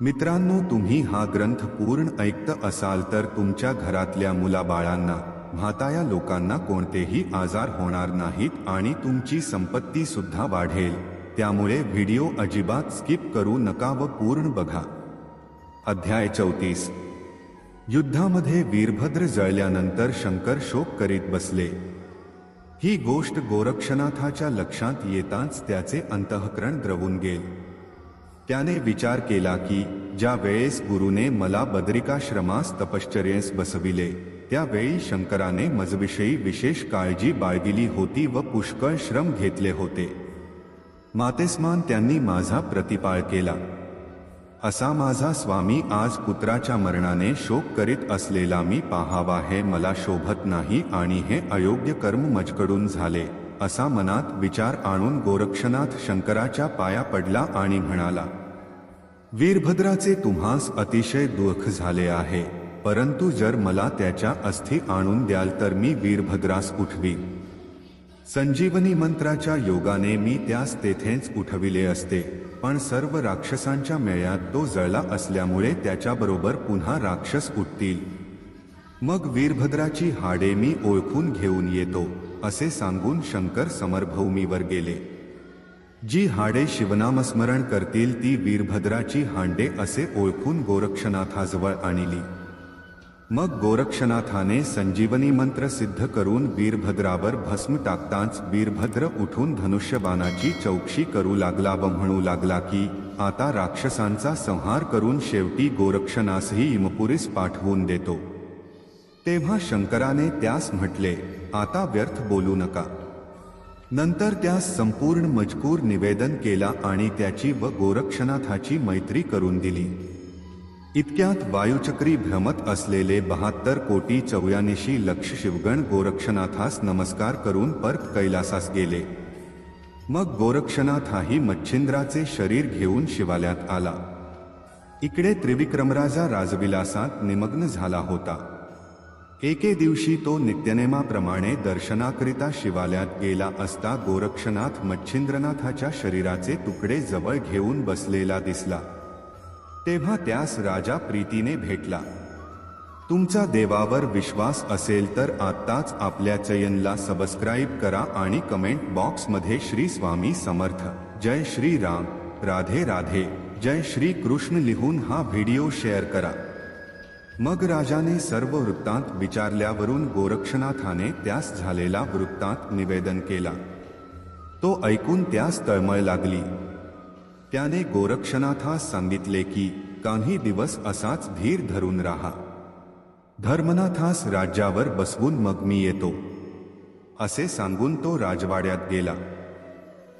मित्रांनो तुम्ही हा ग्रंथ पूर्ण ऐकत असाल तर तुमच्या घरातल्या मुलाबाळांना म्हाताया लोकांना कोणतेही आजार होणार नाहीत आणि तुमची संपत्ती सुद्धा वाढेल. त्यामुळे व्हिडिओ अजिबात स्किप करू नका व पूर्ण बघा. अध्याय चौतीस. युद्धामध्ये वीरभद्र जळल्यानंतर शंकर शोक करीत बसले. ही गोष्ट गोरक्षनाथाच्या लक्षात येताच त्याचे अंतःकरण द्रवून गेले. त्याने विचार केला की ज्या वेळेस गुरुने मला बदरिकाश्रमास तपश्चर्येस बसविले त्यावेळी शंकराने मजविषयी विशेष काळजी बाळगिली होती व पुष्कळ श्रम घेतले होते. मातेस्मान त्यांनी माझा प्रतिपाळ केला. असा माझा स्वामी आज पुत्राच्या मरणाने शोक करीत असलेला मी पाहावा हे मला शोभत नाही आणि हे अयोग्य कर्म मजकडून झाले असा मनात विचार आणून गोरक्षनाथ शंकराच्या पाया पडला आणि म्हणाला वीरभद्राचे तुम्हास अतिशय दुःख झाले आहे परंतु जर मला त्याच्या अस्थि आणून द्याल तर मी वीरभद्रास उठवी. संजीवनी मंत्राच्या योगाने मी त्यास तेथेच उठविले असते पण सर्व राक्षसांच्या मेळ्यात तो जळला असल्यामुळे त्याच्याबरोबर पुन्हा राक्षस उठतील. मग वीरभद्राची हाडे मी ओळखून घेऊन येतो असे सांगून शंकर समरभूमीवर गेले. जी हाडे शिवनामस्मरण करतील ती वीरभद्राची हांडे असे ओळखून गोरक्षनाथाजवळ आणली. मग गोरक्षनाथाने संजीवनी मंत्र सिद्ध करून वीरभद्रावर भस्म टाकताच वीरभद्र उठून धनुष्यबाणाची चौकशी करू लागला व म्हणू लागला की आता राक्षसांचा संहार करून शेवटी गोरक्षनासही इमपुरीस पाठवून देतो. तेव्हा शंकराने त्यास म्हटले आता व्यर्थ बोलू नका. नंतर त्यास संपूर्ण मजकूर निवेदन केला आणि त्याची व गोरक्षनाथाची मैत्री करून दिली. इतक्यात वायुचक्री भ्रमत असलेले बहात्तर कोटी चौऱ्याऐंशी लक्ष शिवगण गोरक्षनाथास नमस्कार करून परत कैलासास गेले. मग गोरक्षनाथाही मच्छिंद्राचे शरीर घेऊन शिवाल्यात आला. इकडे त्रिविक्रमराजा राजविलासात निमग्न झाला होता. एके दिवशी तो नित्यनेमाप्रमाणे दर्शनाकरिता शिवालयात गेला असता गोरक्षनाथ मच्छिंद्रनाथाच्या शरीराचे तुकडे जवळ घेऊन बसलेला दिसला. तेव्हा त्यास राजा प्रीतीने भेटला. तुमचा देवावर विश्वास असेल तर आत्ताच आपल्या चयनला सबस्क्राईब करा आणि कमेंट बॉक्समध्ये श्री स्वामी समर्थ जय श्री राम राधे राधे जय श्री कृष्ण लिहून हा व्हिडिओ शेअर करा. मग राजाने सर्व वृत्तांत विचारल्यावरून गोरक्षनाथाने त्यास झालेला वृत्तांत निवेदन केला. तो ऐकून त्यास तळमळ लागली. त्याने गोरक्षनाथास सांगितले की काही दिवस असाच धीर धरून राहा. धर्मनाथास राज्यावर बसवून मग मी येतो. असे सांगून तो राजवाड्यात गेला.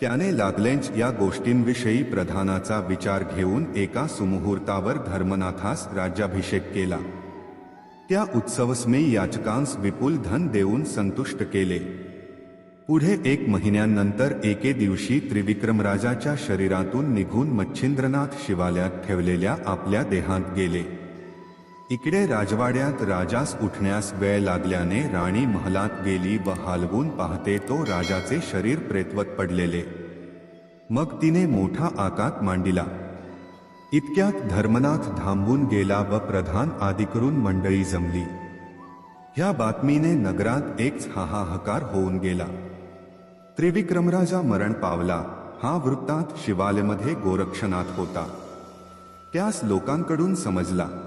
त्याने लागलेंच या गोष्टींविषयी प्रधानाचा विचार घेऊन एका सुमुहूर्तावर धर्मनाथास राज्याभिषेक केला. त्या उत्सवस्मी याचकांस विपुल धन देऊन संतुष्ट केले. पुढे एक महिन्यानंतर एके दिवशी त्रिविक्रमराजाच्या शरीरातून निघून मच्छिंद्रनाथ शिवालयात ठेवलेल्या आपल्या देहांत गेले. इकडे राजवाड्यात राजास उठण्यास वेळ लागल्याने राणी महलात गेली व हालवून पाहते तो राजाचे शरीर प्रेतवत पडलेले. मग तिने मोठा आकात मांडिला. इतक्यात धर्मनाथ थांबून गेला व प्रधान आदिकरून मंडळी जमली. ह्या बातमीने नगरात एकच हाहाहकार होऊन गेला. त्रिविक्रमराजा मरण पावला. हा वृत्तांत शिवालयमध्ये गोरक्षनाथ होता. त्यास लोकांकडून समजला.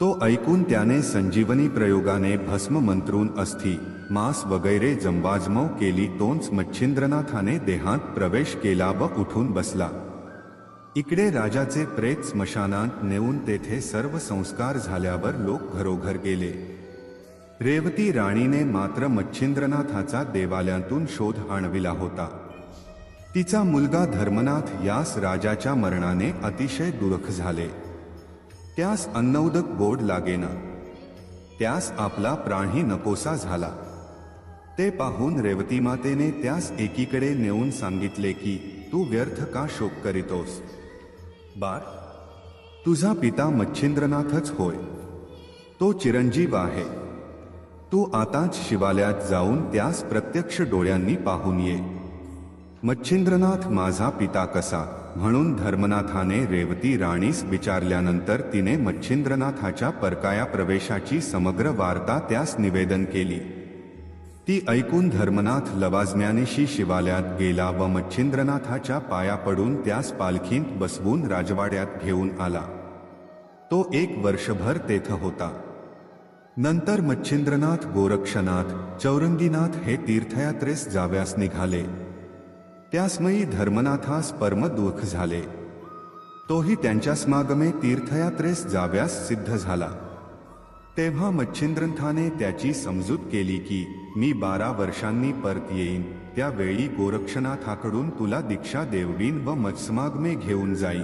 तो ऐकून त्याने संजीवनी प्रयोगाने भस्म मंत्रून अस्थि मांस वगैरे जंबाजमव केली तोंच मच्छिंद्रनाथाने देहात प्रवेश केला व उठून बसला. इकडे राजाचे प्रेत स्मशानात नेऊन तेथे सर्व संस्कार झाल्यावर लोक घरोघर गेले. रेवती राणीने मात्र मच्छिंद्रनाथाचा देवालयातून शोध आणविला होता. तिचा मुलगा धर्मनाथ यास राजाच्या मरणाने अतिशय दुःख झाले. त्यास अन्नौदक गोड लागेना. त्यास आपला प्राणही नकोसा झाला. ते पाहून रेवती मातेने त्यास एकीकडे नेऊन सांगितले की तू व्यर्थ का शोक करीतोस? बाळ तुझा पिता मच्छिंद्रनाथच होय. तो चिरंजीव आहे. तू आताच शिवालयात जाऊन त्यास प्रत्यक्ष डोळ्यांनी पाहून ये. मच्छिंद्रनाथ माझा पिता कसा? म्हणून धर्मनाथाने रेवती राणीस विचारल्यानंतर तिने मच्छिंद्रनाथाच्या परकाया प्रवेशाची समग्र वार्ता त्यास निवेदन केली. ती ऐकून धर्मनाथ लवाजम्यानेशी शिवालयात गेला व मच्छिंद्रनाथाच्या पाया पडून त्यास पालखीत बसवून राजवाड्यात घेऊन आला. तो एक वर्षभर तेथ होता. नंतर मच्छिंद्रनाथ गोरक्षनाथ चौरंगीनाथ हे तीर्थयात्रेस जाव्यास निघाले. त्यासमयी धर्मनाथास परम दुःख झाले. तोही त्यांच्या स्मागमे तीर्थयात्रेस जाव्यास सिद्ध झाला. तेव्हा मच्छिंद्रंथाने त्याची समजूत केली की मी बारा वर्षांनी परत येईन. त्यावेळी गोरक्षनाथाकडून तुला दीक्षा देववीन व मत्स्मागमे घेऊन जाई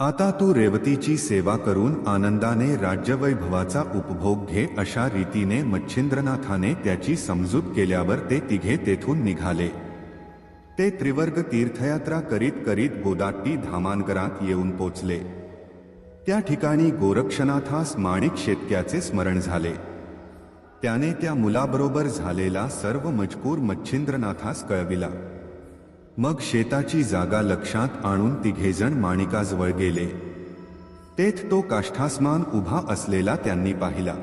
आता तू रेवतीची सेवा करून आनंदाने राज्यवैभवाचा उपभोग घे अशा रीतीने मच्छिंद्रनाथाने त्याची समजूत केल्यावर ते तिघे तेथून निघाले. ते त्रिवर्ग तीर्थयात्रा करीत करीत गोदाट्टी धामानगरात येऊन पोचले. त्या ठिकाणी गोरक्षनाथास माणिक शेतक्याचे स्मरण झाले. त्याने त्या मुलाबरोबर झालेला सर्व मजकूर मच्छिंद्रनाथास कळविला. मग शेताची जागा लक्षात आणून तिघेजण माणिकाजवळ गेले. तेथ तो काष्ठासमान उभा असलेला त्यांनी पाहिला.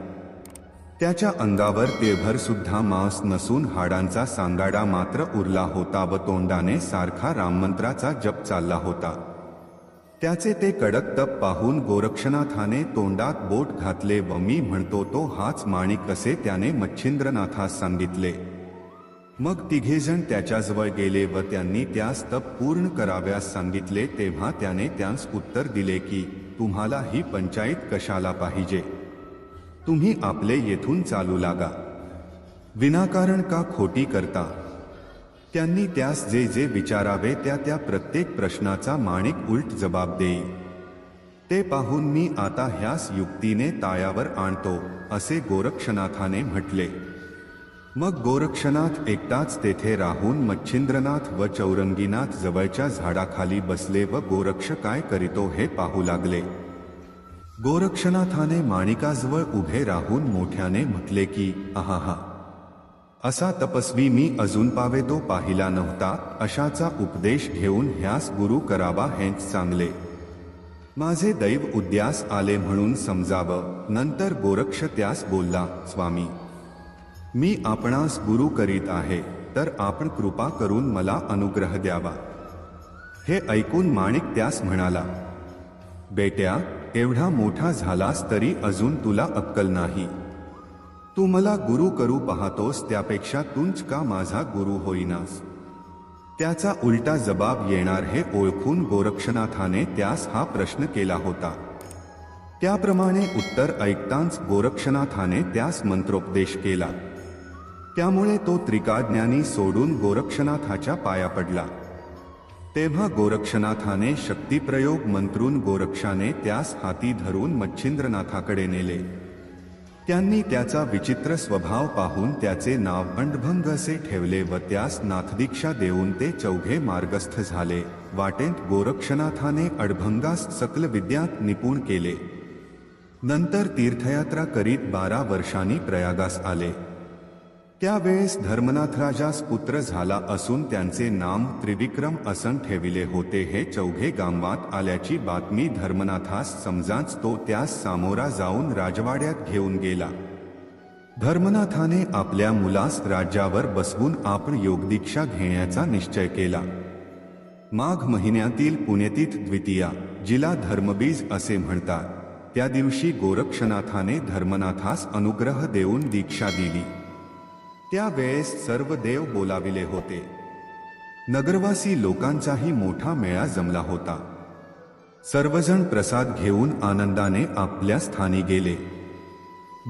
त्याच्या अंगावर तेभर सुद्धा मांस नसून हाडांचा सांगाडा मात्र उरला होता व तोंडाने सारखा राममंत्राचा जप चालला होता. त्याचे ते कडक तप पाहून गोरक्षनाथाने तोंडात बोट घातले व मी म्हणतो तो हाच माणिक असे त्याने मच्छिंद्रनाथास सांगितले. मग तिघेजण त्याच्याजवळ गेले व त्यांनी त्यास तप पूर्ण कराव्यास सांगितले तेव्हा त्याने त्यास उत्तर दिले की तुम्हाला ही पंचायत कशाला पाहिजे? तुम्ही आपले येथून चालू लागा. विनाकारण का खोटी करता? त्यांनी त्यास जे जे विचारावे त्या त्या प्रत्येक प्रश्नाचा माणिक उलट जबाब देई. ते पाहून मी आता ह्यास युक्तीने तायावर आणतो असे गोरक्षनाथाने म्हटले. मग गोरक्षनाथ एकटाच तेथे राहून मच्छिंद्रनाथ व चौरंगीनाथ जवळच्या झाडाखाली बसले व गोरक्ष काय करीतो हे पाहू लागले. गोरक्षनाथाने माणिकाजवळ उभे राहून मोठ्याने म्हटले की आहाहा. असा तपस्वी मी अजून पावे तो पाहिला नव्हता अशाचा उपदेश घेऊन ह्यास गुरु करावा हेच चांगले माझे दैव उद्यास आले म्हणून समजावं नंतर गोरक्ष त्यास बोलला स्वामी मी आपणास गुरु करीत आहे तर आपण कृपा करून मला अनुग्रह द्यावा. हे ऐकून माणिक त्यास म्हणाला बेट्या एवढा मोठा झालास तरी अजून तुला अक्कल नाही. तू मला गुरु करू पाहतोस त्यापेक्षा तुंच का माझा गुरु होईनास? त्याचा उलटा जबाब येणार हे ओळखून गोरक्षनाथाने त्यास हा प्रश्न केला होता. त्याप्रमाणे उत्तर ऐकताच गोरक्षनाथाने त्यास मंत्रोपदेश केला. त्यामुळे तो त्रिकाज्ञानी सोडून गोरक्षनाथाच्या पाया पडला. तेव्हा गोरक्षनाथाने शक्तिप्रयोग मंत्रून गोरक्षाने त्यास हाती धरून मच्छिंद्रनाथाकडे नेले. त्यांनी त्याचा विचित्र स्वभाव पाहून त्याचे नाव अंडभंग असे ठेवले व त्यास नाथदीक्षा देऊन ते चौघे मार्गस्थ झाले. वाटेत गोरक्षनाथाने अडभंगास सकल विद्यात निपुण केले. नंतर तीर्थयात्रा करीत बारा वर्षांनी प्रयागास आले. त्यावेळेस धर्मनाथ राजास पुत्र झाला असून त्यांचे नाम त्रिविक्रम असन ठेविले होते हे चौघे गांवात आल्याची बातमी धर्मनाथास समजाच तो त्यास सामोरा जाऊन राजवाड्यात घेऊन गेला. धर्मनाथाने आपल्या मुलास राज्यावर बसवून आपण योगदीक्षा घेण्याचा निश्चय केला. माघ महिन्यातील पुण्यतीत द्वितीया जिला धर्मबीज असे म्हणतात. त्या दिवशी गोरक्षनाथाने धर्मनाथास अनुग्रह देऊन दीक्षा दिली. त्यावेळेस सर्व देव बोलाविले होते. नगरवासी लोकांचाही मोठा मेळा जमला होता. सर्वजण प्रसाद घेऊन आनंदाने आपल्या स्थानी गेले.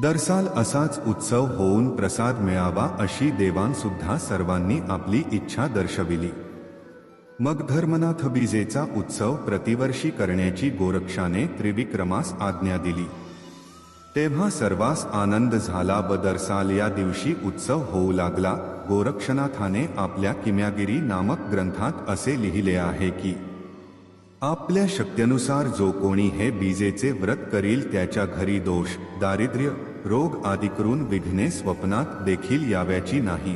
दरसाल असाच उत्सव होऊन प्रसाद मिळावा अशी देवांसुद्धा सर्वांनी आपली इच्छा दर्शविली. मग धर्मनाथ बीजेचा उत्सव प्रतिवर्षी करण्याची गोरक्षाने त्रिविक्रमास आज्ञा दिली. तेव्हा सर्वास आनंद झाला बदरसाल दरसाल या दिवशी उत्सव होऊ लागला. गोरक्षनाथाने आपल्या किम्यागिरी नामक ग्रंथात असे लिहिले आहे की आपल्या शक्त्यनुसार जो कोणी हे बीजेचे व्रत करील त्याच्या घरी दोष दारिद्र्य रोग आदी करून विघ्ने स्वप्नात देखील याव्याची नाही.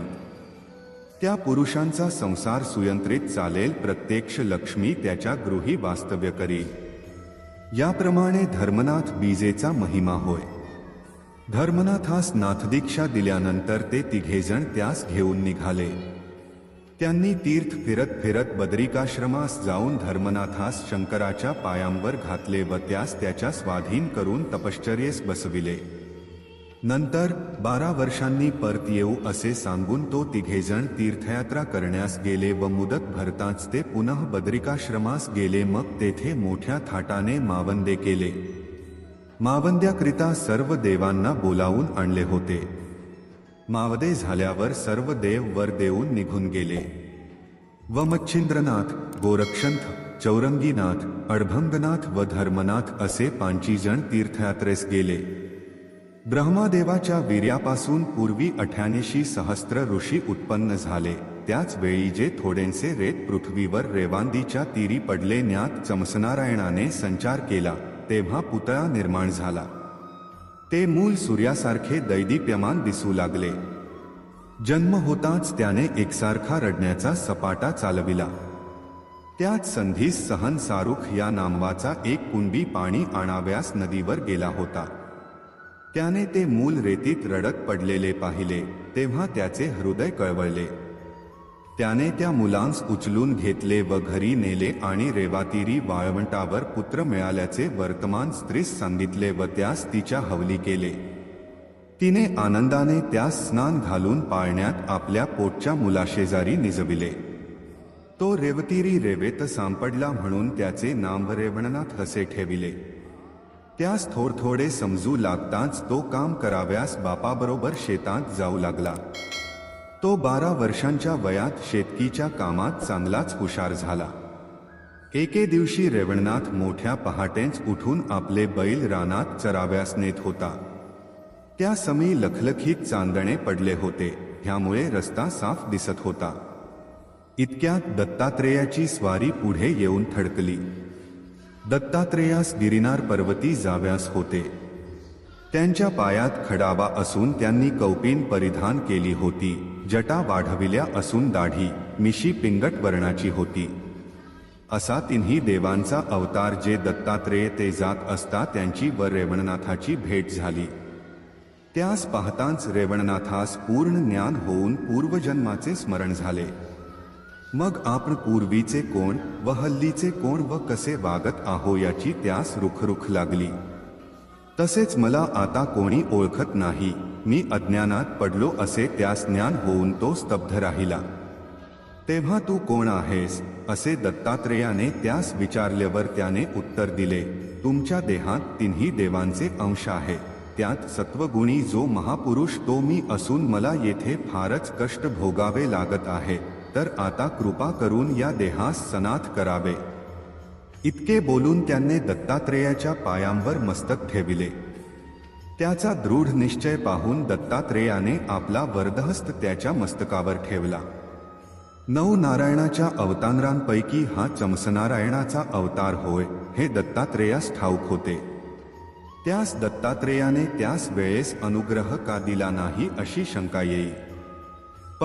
त्या पुरुषांचा संसार सुयंत्रित चालेल प्रत्यक्ष लक्ष्मी त्याच्या गृही वास्तव्य करील. याप्रमाणे धर्मनाथ बीजेचा महिमा होय. धर्मनाथास नाथदीक्षा दिल्यानंतर ते तिघेजण त्यास घेऊन निघाले. त्यांनी तीर्थ फिरत फिरत बदरिकाश्रमास जाऊन धर्मनाथास शंकराच्या पायांवर घातले व त्यास त्याच्या स्वाधीन करून तपश्चर्येस बसविले. नंतर बारा वर्षांनी परत येऊ असे सांगून तो तिघेजण तीर्थयात्रा करण्यास गेले व मुदत भरताच ते पुनः बदरिकाश्रमास गेले. मग तेथे मोठ्या थाटाने मावंदे केले. मावंद्याकरिता सर्व देवांना बोलावून आणले होते. मावदे झाल्यावर सर्व देव वर देऊन निघून गेले. व मच्छिंद्रनाथ गोरक्षंथ, चौरंगीनाथ, अडभंगनाथ व धर्मनाथ असे पांची जण तीर्थयात्रेस गेले. ब्रह्मादेवाच्या वीर्यापासून पूर्वी अठ्याऐंशी सहस्त्र ऋषी उत्पन्न झाले. त्याच वेळी जे थोडेसे रेत पृथ्वीवर रेवांदीच्या तीरी पडले ज्ञात चमसनारायणाने संचार केला तेव्हा पुतळा निर्माण झाला. ते मूल सूर्यासारखे दैदीप्यमान दिसू लागले. जन्म होताच त्याने एकसारखा रडण्याचा सपाटा चालविला. त्याच संधीस सहन सारुख या नामवाचा एक कुंडी पाणी आणाव्यास नदीवर गेला होता. त्याने ते मूल रेतीत रडत पडलेले पाहिले तेव्हा त्याचे हृदय कळवळले. त्याने त्या मुलांस उचलून घेतले व घरी नेले आणि रेवातीरी वाळवंटावर पुत्र मिळाल्याचे वर्तमान स्त्रीस सांगितले व त्यास तिच्या हवली केले. तिने आनंदाने त्यास स्नान घालून पाळण्यात आपल्या पोटच्या मुलाशेजारी निजविले. तो रेवतीरी रेवेत सांपडला म्हणून त्याचे नाम रेवणनाथ असे ठेविले. त्यास थोडे समजू लागताच तो काम कराव्यास बापाबरोबर शेतात जाऊ लागला. तो बारा वर्षांच्या वयात शेतकीच्या कामात चांगलाच हुशार झाला. एके दिवशी रेवणनाथ मोठ्या पहाटेच उठून आपले बैल रानात चराव्यास नेत होता. त्या समी लखलखीत चांदणे पडले होते ह्यामुळे रस्ता साफ दिसत होता. इतक्यात दत्तात्रेयाची स्वारी पुढे येऊन थडकली. दत्तात्रेयास गिरिनार पर्वती जाव्यास होते. त्यांच्या पायात खडावा असून त्यांनी कौपीन परिधान केली होती. जटा वाढविल्या असून दाढी मिशी पिंगट वर्णाची होती. असा तिन्ही देवांचा अवतार जे दत्तात्रेय ते जात असता त्यांची व रेवणनाथाची भेट झाली. त्यास पाहताच रेवणनाथास पूर्ण ज्ञान होऊन पूर्वजन्माचे स्मरण झाले. मग आपण पूर्वीचे कोण व हल्लीचे कोण व कसे वागत आहो याची त्यास रुखरुख लागली. तसेच मला आता कोणी ओळखत नाही. मी अज्ञानात पडलो असे त्यास ज्ञान होऊन तो स्तब्ध राहिला. तेव्हा तू कोण आहेस? असे दत्तात्रेयाने त्यास विचारल्यावर त्याने उत्तर दिले तुमच्या देहात तिन्ही देवांचे अंश आहे. त्यात सत्वगुणी जो महापुरुष तो मी असून मला येथे फारच कष्ट भोगावे लागत आहे. तर आता कृपा करून या देहास सनाथ करावे. इतके बोलून त्यांनी दत्तात्रेयाच्या पायांवर मस्तक ठेविले. त्याचा दृढ निश्चय पाहून दत्तात्रेयाने आपला वरदहस्त त्याच्या मस्तकावर ठेवला. नऊ नारायणाच्या अवतारांपैकी हा चमसनारायणाचा अवतार होय हे दत्तात्रेयास ठाऊक होते. त्यास दत्तात्रेयाने त्यास वेळेस अनुग्रह का दिला नाही अशी शंका येईल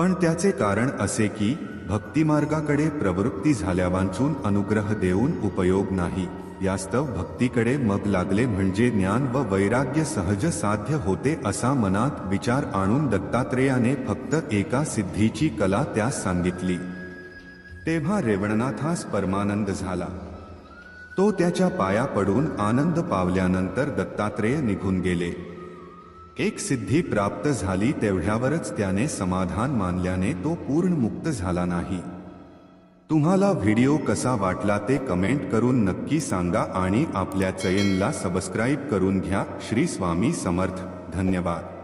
पण त्याचे कारण असे की भक्तिमार्गाकडे प्रवृत्ती झाल्यावांचून अनुग्रह देऊन उपयोग नाही. यास्तव भक्तीकडे मग लागले म्हणजे ज्ञान व वैराग्य सहज साध्य होते असा मनात विचार आणून दत्तात्रेयाने फक्त एका सिद्धीची कला त्यास सांगितली. तेव्हा रेवणनाथास परमानंद झाला. तो त्याच्या पाया पडून आनंद पावल्यानंतर दत्तात्रेय निघून गेले. एक सिद्धी प्राप्त झाली तेवढ्यावरच त्याने समाधान मानल्याने तो पूर्ण मुक्त झाला नाही. तुम्हाला व्हिडिओ कसा वाटला ते कमेंट करून नक्की सांगा आणि आपल्या चयनला सबस्क्राईब करून घ्या. श्री स्वामी समर्थ. धन्यवाद.